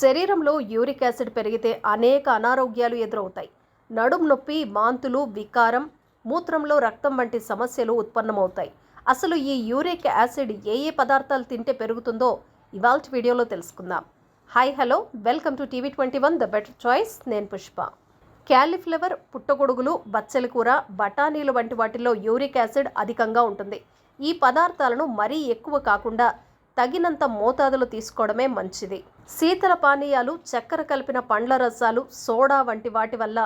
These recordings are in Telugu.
శరీరంలో యూరిక్ యాసిడ్ పెరిగితే అనేక అనారోగ్యాలు ఎదురవుతాయి. నడుం నొప్పి వాంతులు వికారం మూత్రంలో రక్తం వంటి సమస్యలు ఉత్పన్నమవుతాయి. అసలు ఈ యూరిక్ యాసిడ్ ఏ ఏ పదార్థాలు తింటే పెరుగుతుందో ఇవాళ వీడియోలో తెలుసుకుందాం. Hi hello. Welcome to TV twenty one the better choice. నేను పుష్ప. క్యాలీఫ్లవర్ పుట్టగొడుగులు బచ్చలి కూర బఠానీలు వంటి వాటిల్లో యూరిక్ యాసిడ్ అధికంగా ఉంటుంది. ఈ పదార్థాలను మరీ ఎక్కువ కాకుండా తగినంత మోతాదులో తీసుకోవడమే మంచిది. శీతల పానీయాలు చక్కెర కలిపిన పండ్ల రసాలు సోడా వంటి వాటి వల్ల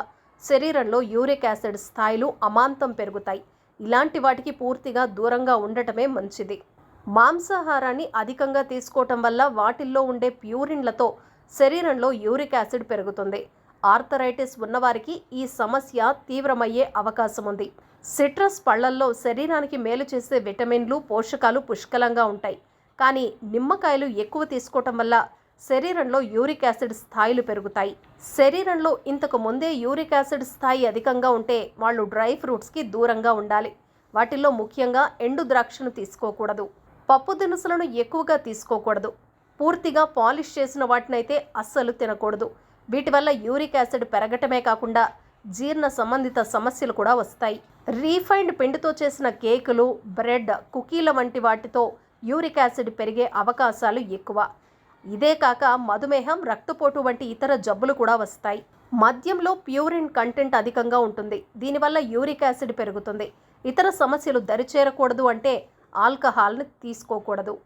శరీరంలో యూరిక్ యాసిడ్ స్థాయిలు అమాంతం పెరుగుతాయి. ఇలాంటి వాటికి పూర్తిగా దూరంగా ఉండటమే మంచిది. మాంసాహారాన్ని అధికంగా తీసుకోవటం వల్ల వాటిల్లో ఉండే ప్యూరిన్లతో శరీరంలో యూరిక్ యాసిడ్ పెరుగుతుంది. ఆర్థరైటిస్ ఉన్నవారికి ఈ సమస్య తీవ్రమయ్యే అవకాశం ఉంది సిట్రస్ పళ్ళల్లో శరీరానికి మేలు చేసే విటమిన్లు పోషకాలు పుష్కలంగా ఉంటాయి. కానీ నిమ్మకాయలు ఎక్కువ తీసుకోవటం వల్ల శరీరంలో యూరిక్ యాసిడ్ స్థాయిలు పెరుగుతాయి. శరీరంలో ఇంతకు ముందే యూరిక్ యాసిడ్ స్థాయి అధికంగా ఉంటే వాళ్ళు డ్రై ఫ్రూట్స్కి దూరంగా ఉండాలి. వాటిల్లో ముఖ్యంగా ఎండు ద్రాక్షను తీసుకోకూడదు. పప్పు దినుసులను ఎక్కువగా తీసుకోకూడదు. పూర్తిగా పాలిష్ చేసిన వాటినైతే అస్సలు తినకూడదు. వీటి వల్ల యూరిక్ యాసిడ్ పెరగటమే కాకుండా జీర్ణ సంబంధిత సమస్యలు కూడా వస్తాయి. రీఫైండ్ పిండితో చేసిన కేకులు బ్రెడ్ కుకీల వంటి వాటితో యూరిక్ యాసిడ్ పెరిగే అవకాశాలు ఎక్కువ. ఇదే కాక మధుమేహం రక్తపోటు వంటి ఇతర జబ్బులు కూడా వస్తాయి. మద్యంలో ప్యూరిన్ కంటెంట్ అధికంగా ఉంటుంది. దీనివల్ల యూరిక్ యాసిడ్ పెరుగుతుంది. ఇతర సమస్యలు దరిచేరకూడదు అంటే ఆల్కహాల్ని తీసుకోకూడదు.